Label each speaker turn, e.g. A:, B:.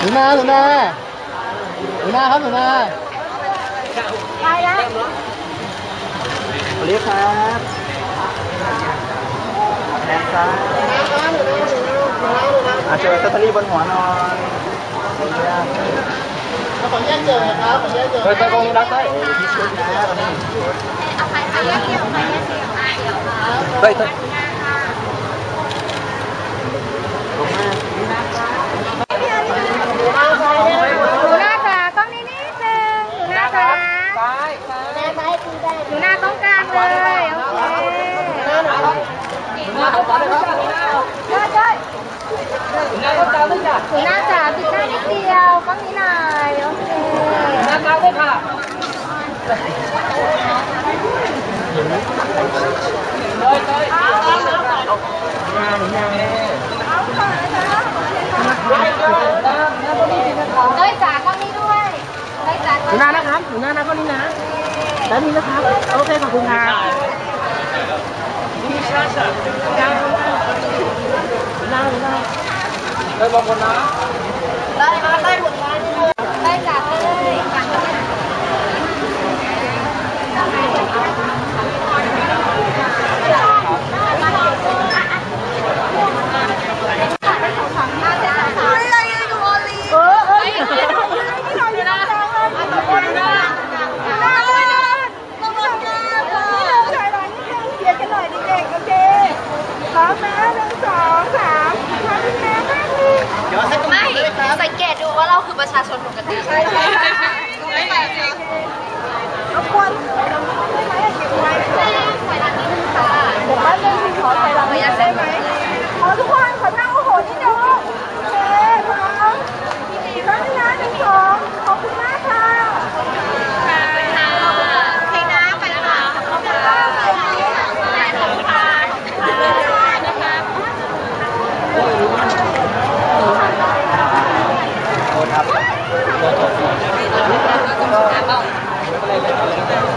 A: หนูนาหนูนาหนูนาครับหนูนา
B: ไปแล้ว
A: เรียกครับแทนครับอาเจอสตอรี่บนหัวหน่อยขอแยกเจอครับขอแยกเจอเฮ้ยตะโกนรักได้ที่ชุดนะตอนนี้
B: เอาไปไปแยกเดียวไปแยกเดียวเดี๋ยวครับ
A: เค
B: เลยจ๋ากล้องนี้ด้วยเลยจ๋า
C: หนูนานะครับหนูนานะข้อนี้นะแล้วนี้นะครับ โอเคขอบคุณครับนาหนูนา
A: เฮ้ยบางคนนะ
B: เลยจ๋าเลยเออเออนี่หน่อยนี่หน่อยนี่หน่อยนี่หน่อยเดี๋ยวกันหน่อยเด็กๆโอเค พร้อมนะหนึ่งสองสามพร้อมนะแม่นี่
A: เดี๋ยวให้กำลั
D: ไม่
A: งใจครับ
D: สังเกตดูว่าเราคือประชาชนปกติ
B: ใช่ใช่
D: Thank you.